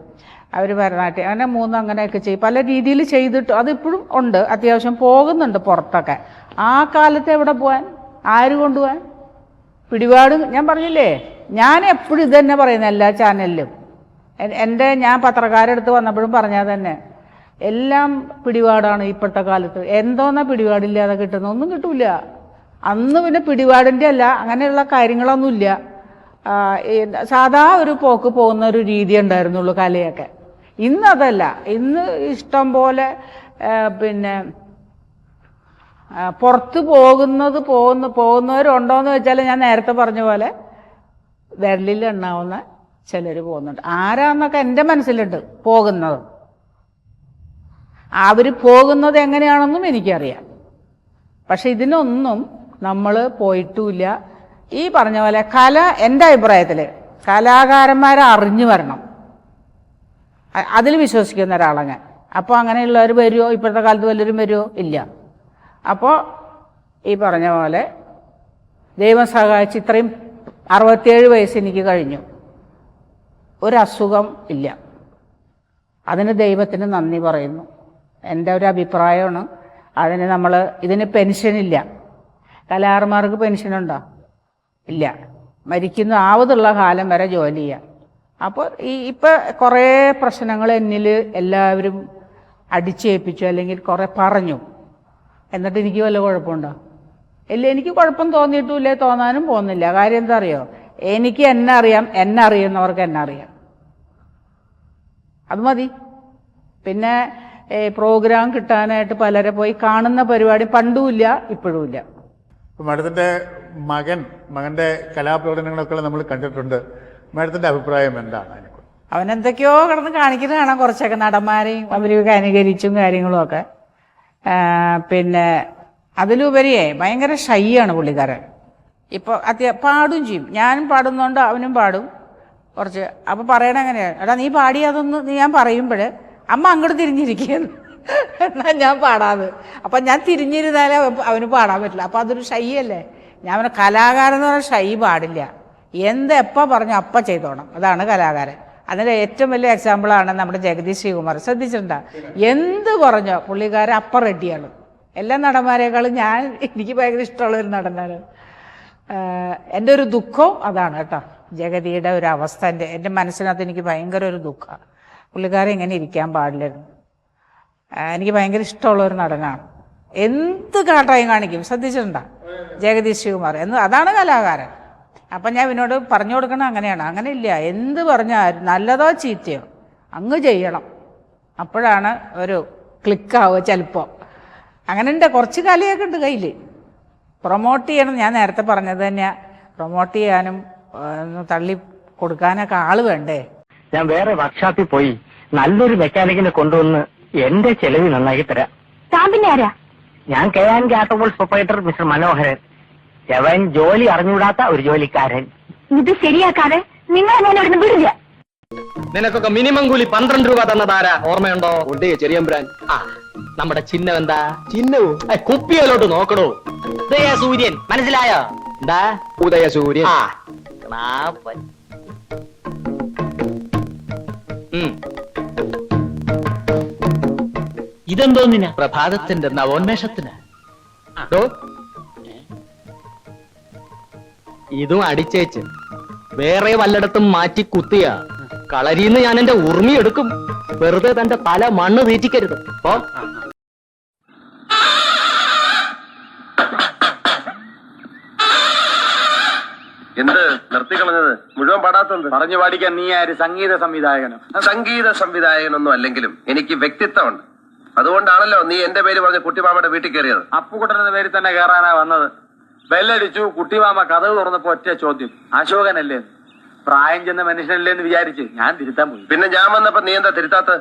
അവർ ഭരതനാട്യം അങ്ങനെ മൂന്നും അങ്ങനെയൊക്കെ ചെയ്യും. പല രീതിയിൽ ചെയ്തിട്ട് അതിപ്പോഴും ഉണ്ട്. അത്യാവശ്യം പോകുന്നുണ്ട് പുറത്തൊക്കെ. ആ കാലത്ത് എവിടെ പോകാൻ ആര് കൊണ്ടുപോകാൻ പിടിപാട് ഞാൻ പറഞ്ഞില്ലേ? ഞാൻ എപ്പോഴും ഇത് തന്നെ പറയുന്നത് എല്ലാ ചാനലിലും. എന്റെ ഞാൻ പത്രക്കാരെടുത്ത് വന്നപ്പോഴും പറഞ്ഞാൽ തന്നെ. എല്ലാം പിടിപാടാണ് ഇപ്പോഴത്തെ കാലത്ത്. എന്തോന്നാ പിടിപാടില്ലാതെ കിട്ടുന്ന? ഒന്നും കിട്ടൂല. അന്ന് പിന്നെ പിടിപാടിന്റെ അല്ല അങ്ങനെയുള്ള കാര്യങ്ങളൊന്നുമില്ല സാധാ ഒരു പോക്ക് പോകുന്ന ഒരു രീതി ഉണ്ടായിരുന്നുള്ളൂ കലയൊക്കെ. ഇന്നതല്ല ഇന്ന് ഇഷ്ടം പോലെ പിന്നെ പുറത്ത് പോകുന്നത് പോകുന്ന പോകുന്നവരുണ്ടോയെന്ന് വെച്ചാൽ ഞാൻ നേരത്തെ പറഞ്ഞ പോലെ വിരലിൽ എണ്ണാവുന്ന ചിലർ പോകുന്നുണ്ട്. ആരാന്നൊക്കെ എന്റെ മനസ്സിലുണ്ട് പോകുന്നത്. അവർ പോകുന്നത് എങ്ങനെയാണെന്നും എനിക്കറിയാം. പക്ഷെ ഇതിനൊന്നും നമ്മൾ പോയിട്ടുമില്ല ഈ പറഞ്ഞ പോലെ കല എന്റെ അഭിപ്രായത്തിൽ കലാകാരന്മാരെ അറിഞ്ഞു വരണം. അതിൽ വിശ്വസിക്കുന്ന ഒരാളാണ് അപ്പോൾ അങ്ങനെയുള്ളവർ വരുമോ ഇപ്പോഴത്തെ കാലത്ത് വല്ലവരും വരുമോ ഇല്ല. അപ്പോൾ ഈ പറഞ്ഞ പോലെ ദൈവം സഹായിച്ച് ഇത്രയും അറുപത്തിയേഴ് വയസ്സ് എനിക്ക് കഴിഞ്ഞു. ഒരസുഖം ഇല്ല. അതിന് ദൈവത്തിന് നന്ദി പറയുന്നു. എന്റെ ഒരു അഭിപ്രായമാണ്. അതിന് നമ്മൾ ഇതിന് പെൻഷനില്ല കലാകാരന്മാർക്ക് പെൻഷനുണ്ടോ ഇല്ല. മരിക്കുന്ന ആവതുള്ള കാലം വരെ ജോലി ചെയ്യാം. അപ്പോൾ ഈ ഇപ്പം കുറേ പ്രശ്നങ്ങൾ എന്നിൽ എല്ലാവരും അടിച്ചേൽപ്പിച്ചു അല്ലെങ്കിൽ കുറേ പറഞ്ഞു. എന്നിട്ട് എനിക്ക് വല്ല കുഴപ്പമുണ്ടോ? ഇല്ല എനിക്ക് കുഴപ്പം തോന്നിയിട്ടുമില്ല തോന്നാനും പോകുന്നില്ല. കാര്യം എന്താ അറിയോ? എനിക്ക് എന്നെ അറിയാം എന്നെ അറിയുന്നവർക്ക് എന്നെ അറിയാം. അത് മതി. പിന്നെ പ്രോഗ്രാം കിട്ടാനായിട്ട് പലരെ പോയി കാണുന്ന പരിപാടി പണ്ടുമില്ല ഇപ്പോഴുമില്ല.
ഇപ്പൊ മാഡത്തിന്റെ മകൻ മകന്റെ കലാപ്രകടനങ്ങളൊക്കെ നമ്മൾ കണ്ടിട്ടുണ്ട്. മാഡത്തിന്റെ അഭിപ്രായം എന്താണ്
അവൻ എന്തൊക്കെയോ കിടന്ന് കാണിക്കുന്നത് കാണാം. കുറച്ചൊക്കെ നടന്മാരെയും അവരെയൊക്കെ അനുകരിച്ചും കാര്യങ്ങളും ഒക്കെ. പിന്നെ അതിലുപരിയെ ഭയങ്കര ഷൈയാണ് പുള്ളിക്കാരൻ. ഇപ്പോൾ അത്യ പാടും ചെയ്യും. ഞാനും പാടുന്നതുകൊണ്ട് അവനും പാടും. കുറച്ച് അപ്പോൾ പറയണ എങ്ങനെയാണ് എടാ നീ പാടി അതൊന്ന് ഞാൻ പറയുമ്പോൾ അമ്മ അങ്ങോട്ട് തിരിഞ്ഞിരിക്കുന്നു. എന്നാൽ ഞാൻ പാടാതെ അപ്പം ഞാൻ തിരിഞ്ഞിരുന്നാലേ അവന് പാടാൻ പറ്റില്ല. അപ്പം അതൊരു ഷൈ അല്ലേ ഞാൻ അവനെ കലാകാരൻ എന്ന് പറഞ്ഞാൽ ഷൈ പാടില്ല. എന്ത് എപ്പോൾ പറഞ്ഞു അപ്പം ചെയ്തോണം. അതാണ് കലാകാരൻ. അതിന്റെ ഏറ്റവും വലിയ എക്സാമ്പിളാണ് നമ്മുടെ ജഗദീഷ് ശ്രീകുമാർ. ശ്രദ്ധിച്ചിട്ടുണ്ടോ? എന്ത് പറഞ്ഞോ പുള്ളിക്കാരൻ അപ്പം റെഡിയാണ് എല്ലാ നടന്മാരെക്കാളും ഞാൻ എനിക്ക് ഭയങ്കര ഇഷ്ടമുള്ള ഒരു നടനാണ്. എന്റെ ഒരു ദുഃഖവും അതാണ് കേട്ടോ. ജഗതിയുടെ ഒരു അവസ്ഥ എന്റെ എന്റെ മനസ്സിനകത്ത് എനിക്ക് ഭയങ്കര ഒരു ദുഃഖമാണ് പുള്ളിക്കാരൻ ഇങ്ങനെ ഇരിക്കാൻ പാടില്ലായിരുന്നു. എനിക്ക് ഭയങ്കര ഇഷ്ടമുള്ള ഒരു നടനാണ്. എന്ത് കാട്ടായും കാണിക്കും? ശ്രദ്ധിച്ചിട്ടുണ്ടോ? ജഗദീഷ് ശിവകുമാർ എന്ന് അതാണ് കലാകാരൻ. അപ്പം ഞാൻ ഇവനോട് പറഞ്ഞു കൊടുക്കണം അങ്ങനെയാണ്. അങ്ങനെ ഇല്ല. എന്ത് പറഞ്ഞാലും നല്ലതോ ചീത്തയോ അങ്ങ് ചെയ്യണം. അപ്പോഴാണ് ഒരു ക്ലിക്കാവുക ചിലപ്പോൾ അങ്ങനെ ഉണ്ട് കുറച്ച് കലയൊക്കെ ഉണ്ട് കയ്യിൽ പ്രൊമോട്ട് ചെയ്യണം. ഞാൻ നേരത്തെ പറഞ്ഞത് തന്നെയാ. പ്രൊമോട്ട് ചെയ്യാനും തള്ളി കൊടുക്കാനൊക്കെ ആൾ വേണ്ടേ?
ഞാൻ വേറെ വർക്ക്ഷോപ്പിൽ പോയി നല്ലൊരു മെക്കാനിക്കിനെ കൊണ്ടുവന്ന് എന്റെ ചെലവ് നന്നാക്കി തരാം. ഞാൻ K and proprietor mister Manoharan. അവൻ ജോലി അറിഞ്ഞുകൂടാത്ത ഒരു ജോലിക്കാരൻ.
ഇത് ശരിയാക്കാതെ നിങ്ങൾ എന്നെ ഇവിടുന്ന് വിടില്ല.
നിനക്കൊക്കെ മിനിമം കൂലി പന്ത്രണ്ട് രൂപ തന്നതാരാ? ഓർമ്മയുണ്ടോ? ഉണ്ട് ചെറിയമ്പ്രാൻ ആ നമ്മുടെ ചിഹ്നം എന്താ? ചിഹ്നവും കുപ്പിയിലോട്ട് നോക്കണോ? ഉദയ സൂര്യൻ മനസ്സിലായോ? എന്താ? ഉദയ സൂര്യൻ ആ ക്ലാപ്പൻ. ഇതെന്തോന്നിനാ? പ്രഭാതത്തിന്റെ നവോന്മേഷത്തിന്. ഇതും അടിച്ചേച്ച്. വേറെ വല്ലയിടത്തും മാറ്റി കുത്തിയ. കളരിന്ന് ഞാൻ എന്റെ ഉർമി എടുക്കും. വെറുതെ തന്റെ തല മണ്ണ് തീറ്റിക്കരുത് ഓ
എന്ത്? നിർത്തി കളഞ്ഞത്? മുഴുവൻ പാടാത്തത്?
പറഞ്ഞു പാടിക്കാൻ നീ ആര്? സംഗീത സംവിധായകനോ?
സംഗീത സംവിധായകനൊന്നും അല്ലെങ്കിലും എനിക്ക് വ്യക്തിത്വമുണ്ട്. അതുകൊണ്ടാണല്ലോ നീ എന്റെ പേര് പറഞ്ഞ് കുട്ടിമാമയുടെ വീട്ടിൽ കയറിയത്.
അപ്പുകുട്ടനെന്ന പേരിൽ തന്നെ കയറാനാ വന്നത്. ബെല്ലടിച്ചു കുട്ടിമാമ കഥ തുറന്നപ്പോ ഒറ്റ ചോദ്യം. അശോകനല്ലേ? പ്രായം ചെന്ന മനുഷ്യനല്ലേ എന്ന് വിചാരിച്ച് ഞാൻ തിരുത്താൻ പോയി.
പിന്നെ ഞാൻ വന്നപ്പോ നീ എന്താ തിരുത്താത്ത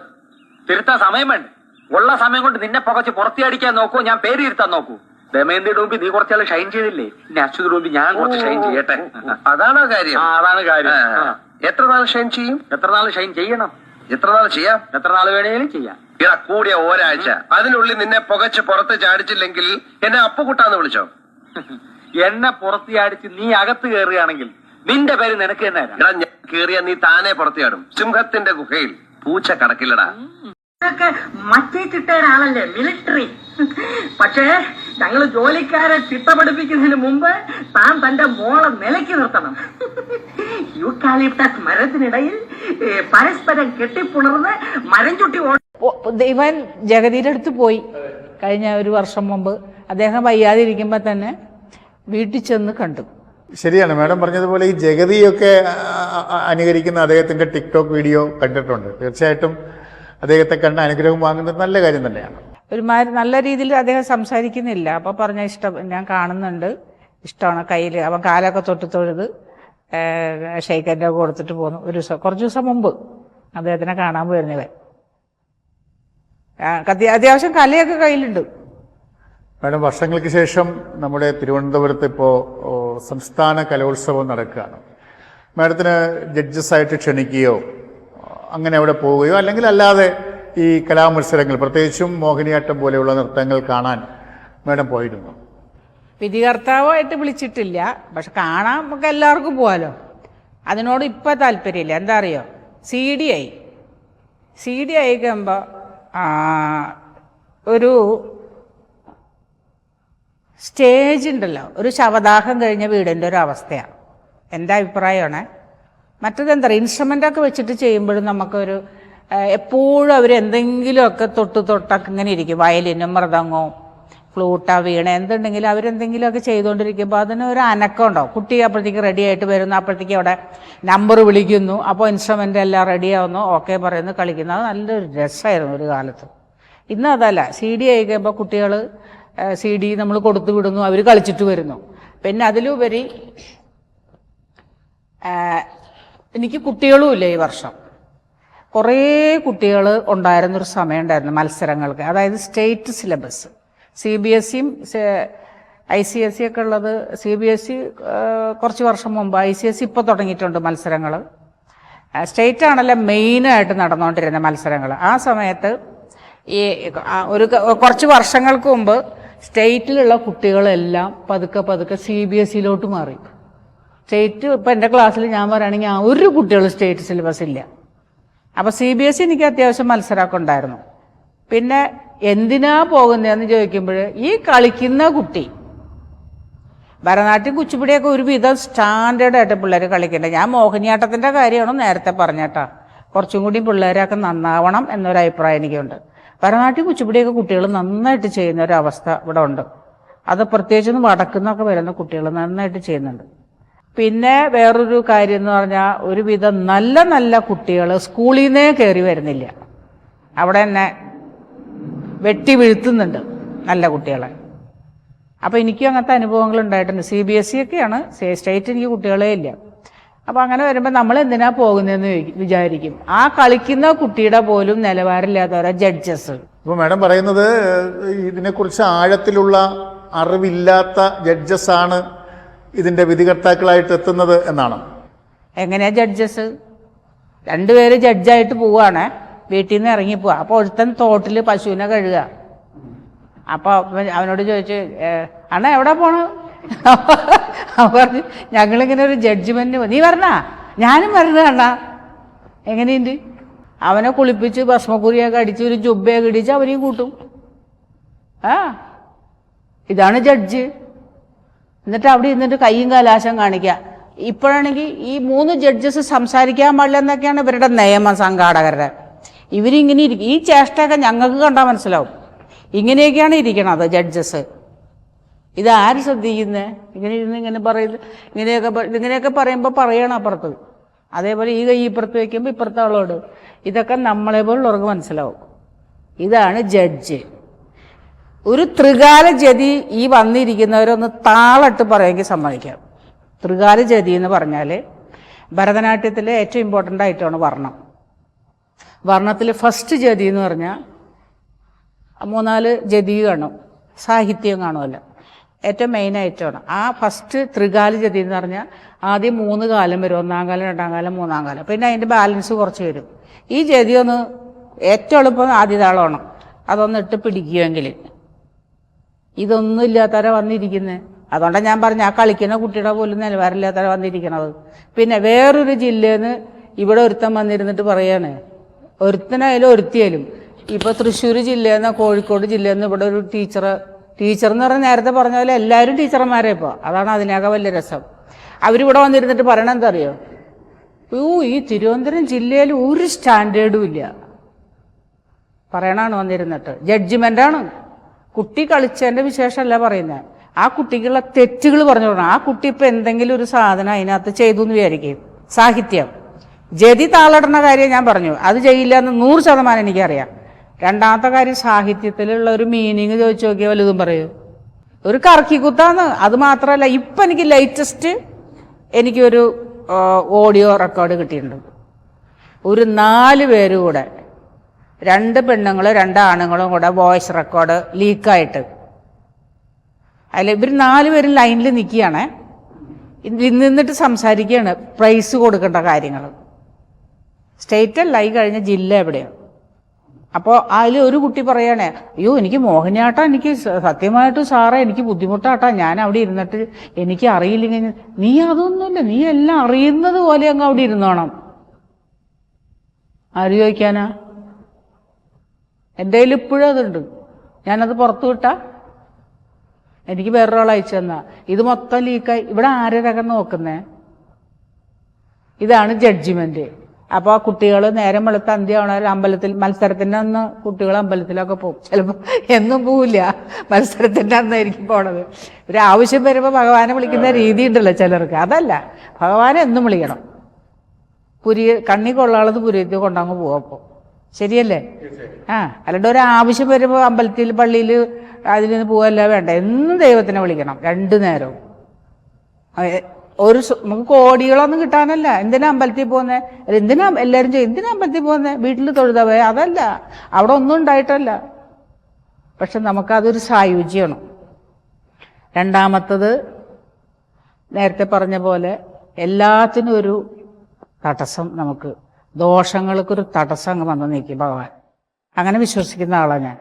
തിരുത്താൻ സമയം വേണ്ട. ഉള്ള സമയം കൊണ്ട് നിന്നെ പുകച്ച് പുറത്തിയടിക്കാൻ നോക്കൂ ഞാൻ പേര് തിരുത്താൻ നോക്കൂ. ദമയന്തിയുടെ മുമ്പിൽ നീ കുറച്ചാൾ ഷൈൻ ചെയ്തില്ലേ? പിന്നെ അശ്വതിയുടെ മുമ്പിൽ ഞാൻ കുറച്ച് ഷൈൻ ചെയ്യട്ടെ.
അതാണോ കാര്യം?
ആ അതാണ് കാര്യം.
ആ. എത്ര നാൾ ഷൈൻ ചെയ്യും?
എത്ര നാൾ ഷൈൻ ചെയ്യണം?
എത്ര നാൾ ചെയ്യാം?
എത്ര നാൾ വേണേലും ചെയ്യാം.
ഇടാ കൂടിയ ഒരാഴ്ച. അതിനുള്ളിൽ നിന്നെ പുകച്ച് പുറത്ത് ചാടിച്ചില്ലെങ്കിൽ എന്നെ അപ്പുകുട്ടാന്ന് വിളിച്ചോ?
എന്നെ പുറത്തിയാടിച്ച് നീ അകത്ത് കയറുകയാണെങ്കിൽ നിന്റെ പേര് നിനക്ക് തന്നെ
എടാ ഞാൻ കേറിയ നീ താനെ പുറത്തിയാടും. സിംഹത്തിന്റെ ഗുഹയിൽ പൂച്ച കടക്കില്ലടാ.
ഇതൊക്കെ മറ്റേ ചിട്ടയുടെ ആളല്ലേ? മിലിറ്ററി പക്ഷേ ഞങ്ങൾ ജോലിക്കാരെ ചിട്ട പഠിപ്പിക്കുന്നതിന് മുമ്പ് താൻ തന്റെ മോളെ നിലയ്ക്ക് നിർത്തണം. യൂക്കാലിപ്റ്റസ് മരത്തിനിടയിൽ ഏ, പരസ്പരം കെട്ടിപ്പുണർന്ന് മരം ചുട്ടി ഓ
ദൈവൻ ഇവൻ ജഗതിയുടെ അടുത്ത് പോയി. കഴിഞ്ഞ ഒരു വർഷം മുമ്പ് അദ്ദേഹം വയ്യാതിരിക്കുമ്പോൾ തന്നെ വീട്ടിൽ ചെന്ന് കണ്ടു.
ശരിയാണ്. മാഡം പറഞ്ഞതുപോലെ ഈ ജഗതിയൊക്കെ അനുകരിക്കുന്ന അദ്ദേഹത്തിന്റെ ടിക്ടോക്ക് വീഡിയോ കണ്ടിട്ടുണ്ട്. തീർച്ചയായിട്ടും അദ്ദേഹത്തെ കണ്ട് അനുഗ്രഹം വാങ്ങുന്നത് നല്ല കാര്യം തന്നെയാണ്.
ഒരുമാതിരി നല്ല രീതിയിൽ അദ്ദേഹം സംസാരിക്കുന്നില്ല. അപ്പോൾ പറഞ്ഞ ഇഷ്ടം ഞാൻ കാണുന്നുണ്ട്. ഇഷ്ടമാണ് കയ്യിൽ അവൻ കാലൊക്കെ തൊട്ട് തൊഴുത് ഷെയ്ക്കന്റെ കൊടുത്തിട്ട് പോന്നു. ഒരു ദിവസം കുറച്ച് ദിവസം മുമ്പ് അദ്ദേഹത്തിനെ കാണാൻ പോയിരുന്നിവൻ അത്യാവശ്യം കലയൊക്കെ കയ്യിലുണ്ട്.
മാഡം വർഷങ്ങൾക്ക് ശേഷം നമ്മുടെ തിരുവനന്തപുരത്ത് ഇപ്പോൾ സംസ്ഥാന കലോത്സവം നടക്കുകയാണ്. മാഡത്തിന് ജഡ്ജസായിട്ട് ക്ഷണിക്കുകയോ അങ്ങനെ അവിടെ പോവുകയോ അല്ലെങ്കിൽ അല്ലാതെ ഈ കലാമത്സരങ്ങൾ പ്രത്യേകിച്ചും മോഹിനിയാട്ടം പോലെയുള്ള നൃത്തങ്ങൾ കാണാൻ മാഡം പോയിരുന്നു.
വിധികർത്താവായിട്ട് വിളിച്ചിട്ടില്ല. പക്ഷെ കാണാൻ നമുക്ക് എല്ലാവർക്കും പോകാലോ അതിനോട് ഇപ്പം താല്പര്യമില്ല. എന്താ അറിയോ? സി ഡി ആയി സി ഡി ആയി കഴിയുമ്പോൾ ഒരു സ്റ്റേജ് ഉണ്ടല്ലോ. ഒരു ശവദാഹം കഴിഞ്ഞ വീടിന്റെ ഒരു അവസ്ഥയാണ് എന്റെ അഭിപ്രായമാണ്. മറ്റതെന്താ ഇൻസ്ട്രുമെന്റൊക്കെ വെച്ചിട്ട് ചെയ്യുമ്പോഴും നമുക്കൊരു എപ്പോഴും അവർ എന്തെങ്കിലുമൊക്കെ തൊട്ട് തൊട്ടൊക്കെ ഇങ്ങനെ ഇരിക്കും. വയലിനും മൃദംഗവും ഫ്ലൂട്ട വീണ. എന്തുണ്ടെങ്കിലും അവരെന്തെങ്കിലുമൊക്കെ ചെയ്തുകൊണ്ടിരിക്കുമ്പോൾ അതിന് ഒരു അനക്കം കുട്ടി അപ്പോഴത്തേക്ക് റെഡി ആയിട്ട് വരുന്നു. അപ്പോഴത്തേക്ക് അവിടെ നമ്പർ വിളിക്കുന്നു. അപ്പോൾ ഇൻസ്ട്രുമെന്റ് എല്ലാം റെഡിയാവുന്നു ഓക്കെ പറയുന്നു. കളിക്കുന്നു. അത് നല്ലൊരു രസമായിരുന്നു ഒരു കാലത്ത്. ഇന്ന് അതല്ല. സി ഡി ആയി കഴിയുമ്പോൾ കുട്ടികൾ സി ഡി നമ്മൾ കൊടുത്തു വിടുന്നു. അവർ കളിച്ചിട്ട് വരുന്നു. പിന്നെ അതിലുപരി എനിക്ക് കുട്ടികളുമില്ല ഈ വർഷം. കുറേ കുട്ടികൾ ഉണ്ടായിരുന്നൊരു സമയം ഉണ്ടായിരുന്നു മത്സരങ്ങൾക്ക്. അതായത് state syllabus C B S സിയും ഐ സി എസ് സി ഒക്കെ ഉള്ളത് സി ബി എസ് സി കുറച്ച് വർഷം മുമ്പ് ഐ സി എസ് സി ഇപ്പോൾ തുടങ്ങിയിട്ടുണ്ട് മത്സരങ്ങൾ സ്റ്റേറ്റ് ആണല്ലോ മെയിനായിട്ട് നടന്നുകൊണ്ടിരുന്ന മത്സരങ്ങൾ ആ സമയത്ത് ഈ ഒരു കുറച്ച് വർഷങ്ങൾക്ക് മുമ്പ് സ്റ്റേറ്റിലുള്ള കുട്ടികളെല്ലാം പതുക്കെ പതുക്കെ സി ബി എസ് സിയിലോട്ട് മാറി. സ്റ്റേറ്റ് ഇപ്പം എന്റെ ക്ലാസ്സിൽ ഞാൻ പറയുകയാണെങ്കിൽ ഒരു കുട്ടികൾ സ്റ്റേറ്റ് സിലബസ് ഇല്ല അപ്പോൾ സി ബി എസ് സി എനിക്ക് അത്യാവശ്യം മത്സരമൊക്കെ ഉണ്ടായിരുന്നു. പിന്നെ എന്തിനാ പോകുന്നതെന്ന് ചോദിക്കുമ്പോൾ ഈ കളിക്കുന്ന കുട്ടി. ഭരതനാട്യം കുച്ചിപ്പുടിയൊക്കെ ഒരുവിധം സ്റ്റാൻഡേർഡായിട്ട് പിള്ളേർ കളിക്കേണ്ടത് ഞാൻ മോഹിനിയാട്ടത്തിന്റെ കാര്യമാണ് നേരത്തെ പറഞ്ഞേട്ടാ. കുറച്ചും കൂടി പിള്ളേരൊക്കെ നന്നാവണം എന്നൊരു അഭിപ്രായം എനിക്കുണ്ട്. ഭരതനാട്യം കുച്ചിപ്പുടിയൊക്കെ കുട്ടികൾ നന്നായിട്ട് ചെയ്യുന്ന ഒരു അവസ്ഥ ഇവിടെ ഉണ്ട്. അത് പ്രത്യേകിച്ചൊന്ന് വടക്കുന്നൊക്കെ വരുന്ന കുട്ടികൾ നന്നായിട്ട് ചെയ്യുന്നുണ്ട്. പിന്നെ വേറൊരു കാര്യം എന്ന് പറഞ്ഞാൽ ഒരുവിധം നല്ല നല്ല കുട്ടികൾ സ്കൂളിൽ നിന്നേ കയറി വരുന്നില്ല. അവിടെ തന്നെ വെട്ടി വീഴ്ത്തുന്നുണ്ട് നല്ല കുട്ടികളെ. അപ്പോൾ എനിക്കും അങ്ങനത്തെ അനുഭവങ്ങൾ ഉണ്ടായിട്ടുണ്ട്. സി ബി എസ് സി ഒക്കെയാണ്. സ്റ്റേറ്റ് എനിക്ക് കുട്ടികളേ ഇല്ല. അപ്പോൾ അങ്ങനെ വരുമ്പോൾ നമ്മൾ എന്തിനാ പോകുന്നതെന്ന് വിചാരിക്കും. ആ കളിക്കുന്ന കുട്ടിയുടെ പോലും നിലവാരമില്ലാത്തവരെ ജഡ്ജസ്
ഇപ്പോൾ മാഡം പറയുന്നത് ഇതിനെക്കുറിച്ച് ആഴത്തിലുള്ള അറിവില്ലാത്ത ജഡ്ജസ് ആണ് ഇതിന്റെ വിധികർത്താക്കളായിട്ട് എത്തുന്നത് എന്നാണ്.
എങ്ങനെയാ ജഡ്ജസ് രണ്ടുപേര് ജഡ്ജായിട്ട് പോവാണ്. വീട്ടിൽ നിന്ന് ഇറങ്ങി പോവാ അപ്പോൾ ഒരുത്തൻ തോട്ടിൽ പശുവിനെ കഴുകുക അപ്പോൾ അവനോട് ചോദിച്ചു "ഏ, അണ്ണ എവിടെ പോണു? അവൻ പറഞ്ഞു ഞങ്ങളിങ്ങനെ ഒരു ജഡ്ജ്മെന്റ് നീ പറഞ്ഞാ ഞാനും വരുന്നത് അണ്ണ. എങ്ങനെയുണ്ട്? അവനെ കുളിപ്പിച്ച് ഭസ്മക്കുരിയൊക്കെ അടിച്ച് ഒരു ജുബയൊക്കെ ഇടിച്ച് അവനെയും കൂട്ടും. ആ ഇതാണ് ജഡ്ജ് എന്നിട്ട് അവിടെ ഇരുന്നിട്ട് കയ്യും കാലാശം കാണിക്കുക ഇപ്പോഴാണെങ്കിൽ ഈ മൂന്ന് ജഡ്ജസ് സംസാരിക്കാൻ പാടില്ല എന്നൊക്കെയാണ് ഇവരുടെ നിയമ സംഘാടകരുടെ ഇവരിങ്ങനെ ഇരിക്കും ഈ ചേഷ്ടയൊക്കെ ഞങ്ങൾക്ക് കണ്ടാൽ മനസ്സിലാവും. ഇങ്ങനെയൊക്കെയാണ് ഇരിക്കണത് ജഡ്ജസ് ഇത് ആര് ശ്രദ്ധിക്കുന്നത് ഇങ്ങനെ ഇരുന്ന് ഇങ്ങനെ പറയുന്നത് ഇങ്ങനെയൊക്കെ ഇങ്ങനെയൊക്കെ പറയുമ്പോൾ പറയണം അപ്പുറത്ത്. അതേപോലെ ഈ കൈ ഇപ്പുറത്ത് വയ്ക്കുമ്പോൾ ഇപ്പുറത്തെ ആളോട് ഇതൊക്കെ നമ്മളെ പോലുള്ളവർക്ക് മനസ്സിലാവും. ഇതാണ് ജഡ്ജ് ഒരു ത്രികാല ജതി ഈ വന്നിരിക്കുന്നവരൊന്ന് താളിട്ട് പറയുമെങ്കിൽ സമ്മതിക്കാം. ത്രികാല ജതി എന്ന് പറഞ്ഞാൽ ഭരതനാട്യത്തിലെ ഏറ്റവും ഇമ്പോർട്ടന്റ് ആയിട്ടാണ് വർണം. വർണത്തിൽ ഫസ്റ്റ് ജതി എന്ന് പറഞ്ഞാൽ മൂന്നാൽ ജതി കാണും. സാഹിത്യം കാണുമല്ല ഏറ്റവും മെയിൻ ആയിട്ടാണ്. ആ ഫസ്റ്റ് ത്രികാല ജതി എന്ന് പറഞ്ഞാൽ ആദ്യം മൂന്ന് കാലം വരും. ഒന്നാം കാലം രണ്ടാം കാലം മൂന്നാം കാലം. പിന്നെ അതിന്റെ ബാലൻസ് കുറച്ച് വരും. ഈ ജതി ഒന്ന് ഏറ്റവും എളുപ്പം ആദ്യ താളമാണ് അതൊന്ന് ഇട്ട് പിടിക്കുമെങ്കിൽ ഇതൊന്നും ഇല്ലാത്തവരെ വന്നിരിക്കുന്നത് അതുകൊണ്ടാണ് ഞാൻ പറഞ്ഞു ആ കളിക്കുന്ന കുട്ടിയുടെ പോലും നിലവാരമില്ലാത്തവരെ വന്നിരിക്കണത്. പിന്നെ വേറൊരു ജില്ലയിൽ നിന്ന് ഇവിടെ ഒരുത്തം വന്നിരുന്നിട്ട് പറയാണ് ഒരുത്തനായാലും ഒരുത്തിയാലും. ഇപ്പോൾ തൃശ്ശൂർ നിന്ന് കോഴിക്കോട് നിന്ന് ഇവിടെ ഒരു ടീച്ചർ ടീച്ചർ എന്ന് പറഞ്ഞാൽ നേരത്തെ പറഞ്ഞ പോലെ എല്ലാവരും ടീച്ചർമാരെ ഇപ്പോൾ അതാണ് അതിനൊക്കെ വലിയ രസം. അവരിവിടെ വന്നിരുന്നിട്ട് പറയണം എന്താ അറിയോ ഓ ഈ തിരുവനന്തപുരം ജില്ലയിൽ ഒരു സ്റ്റാൻഡേർഡും ഇല്ല. പറയണാണ് വന്നിരുന്നിട്ട്. ജഡ്ജിമെന്റാണ് കുട്ടി കളിച്ചതിന്റെ വിശേഷമല്ല പറയുന്നത് ആ കുട്ടിക്കുള്ള തെറ്റുകൾ പറഞ്ഞു കൊടുക്കണം. ആ കുട്ടി ഇപ്പം എന്തെങ്കിലും ഒരു സാധനം അതിനകത്ത് ചെയ്തു എന്ന് വിചാരിക്കും. സാഹിത്യം. ജതി താളിടുന്ന കാര്യം ഞാൻ പറഞ്ഞു. അത് ചെയ്യില്ല എന്ന് നൂറ് ശതമാനം എനിക്കറിയാം. രണ്ടാമത്തെ കാര്യം സാഹിത്യത്തിലുള്ള ഒരു മീനിങ് ചോദിച്ചു നോക്കിയാൽ വലുതും പറയൂ. ഒരു കറക്കിക്കുത്താന്ന് അത് മാത്രമല്ല ഇപ്പം എനിക്ക് ലേറ്റസ്റ്റ് എനിക്കൊരു ഓഡിയോ റെക്കോർഡ് കിട്ടിയിട്ടുണ്ട്. ഒരു നാല് പേര് കൂടെ രണ്ട് പെണ്ണുങ്ങളും രണ്ട് ആണുങ്ങളും കൂടെ വോയിസ് റെക്കോർഡ് ലീക്കായിട്ട് അതിൽ ഇവർ നാല് പേരും ലൈനിൽ നിൽക്കുകയാണ് നിന്നിട്ട് സംസാരിക്കുകയാണ് പ്രൈസ് കൊടുക്കേണ്ട കാര്യങ്ങൾ സ്റ്റേറ്റ് അല്ല ഈ കഴിഞ്ഞ ജില്ല എവിടെയാണ് അപ്പോൾ അതിൽ ഒരു കുട്ടി പറയണേ അയ്യോ എനിക്ക് മോഹിനിയാട്ടം എനിക്ക് സത്യമായിട്ടും സാറേ എനിക്ക് ബുദ്ധിമുട്ടാട്ടാ ഞാൻ അവിടെ ഇരുന്നിട്ട് എനിക്ക് അറിയില്ലെങ്കിൽ നീ അതൊന്നുമില്ല നീ എല്ലാം അറിയുന്നത് പോലെ അങ്ങ് അവിടെ ഇരുന്നോണം. ആര് ചോദിക്കാനാ? എന്റെ കയ്യിൽ ഇപ്പോഴും അതുണ്ട്. ഞാനത് പുറത്തു വിട്ടാ. എനിക്ക് വേറൊരാൾ അയച്ചു തന്നാ. ഇത് മൊത്തം ലീക്കായി ഇവിടെ ആരൊക്കെ നോക്കുന്നേ? ഇതാണ് ജഡ്ജിമെന്റ് അപ്പോൾ കുട്ടികൾ നേരം വെളുത്ത അന്ത്യമാണ് അമ്പലത്തിൽ മത്സരത്തിന്റെ അന്ന് കുട്ടികൾ അമ്പലത്തിലൊക്കെ പോകും ചിലപ്പോൾ എന്നും പോവില്ല. മത്സരത്തിന്റെ അന്നായിരിക്കും പോണത്. ഒരു ആവശ്യം വരുമ്പോൾ ഭഗവാനെ വിളിക്കുന്ന രീതി ഉണ്ടല്ലോ ചിലർക്ക്. അതല്ല. ഭഗവാനെ എന്നും വിളിക്കണം. പുരി കണ്ണി കൊള്ളാളത് പുരിയത്തിൽ കൊണ്ടങ്ങ് പോവാപ്പോൾ ശരിയല്ലേ? ആ. അല്ലാണ്ട് ഒരു ആവശ്യം വരുമ്പോൾ അമ്പലത്തിൽ പള്ളിയിൽ അതിൽ നിന്ന് പോവല്ല വേണ്ട. എന്നും ദൈവത്തിനെ വിളിക്കണം. രണ്ടു നേരവും. ഒരു നമുക്ക് കോടികളൊന്നും കിട്ടാനല്ല. എന്തിനാ അമ്പലത്തിൽ പോകുന്നത് എന്തിനാ എല്ലാവരും ചെയ്യും എന്തിനാ അമ്പലത്തിൽ പോകുന്നത് വീട്ടിൽ തൊഴുതാ പോയ അതല്ല. അവിടെ ഒന്നും ഉണ്ടായിട്ടല്ല. പക്ഷെ നമുക്കതൊരു സായുജ്യമാണ്. രണ്ടാമത്തത് നേരത്തെ പറഞ്ഞ പോലെ എല്ലാത്തിനും ഒരു തടസ്സം നമുക്ക് ദോഷങ്ങൾക്കൊരു തടസ്സം അങ്ങ് വന്ന് നിൽക്കും ഭഗവാൻ. അങ്ങനെ വിശ്വസിക്കുന്ന ആളാണ് ഞാൻ.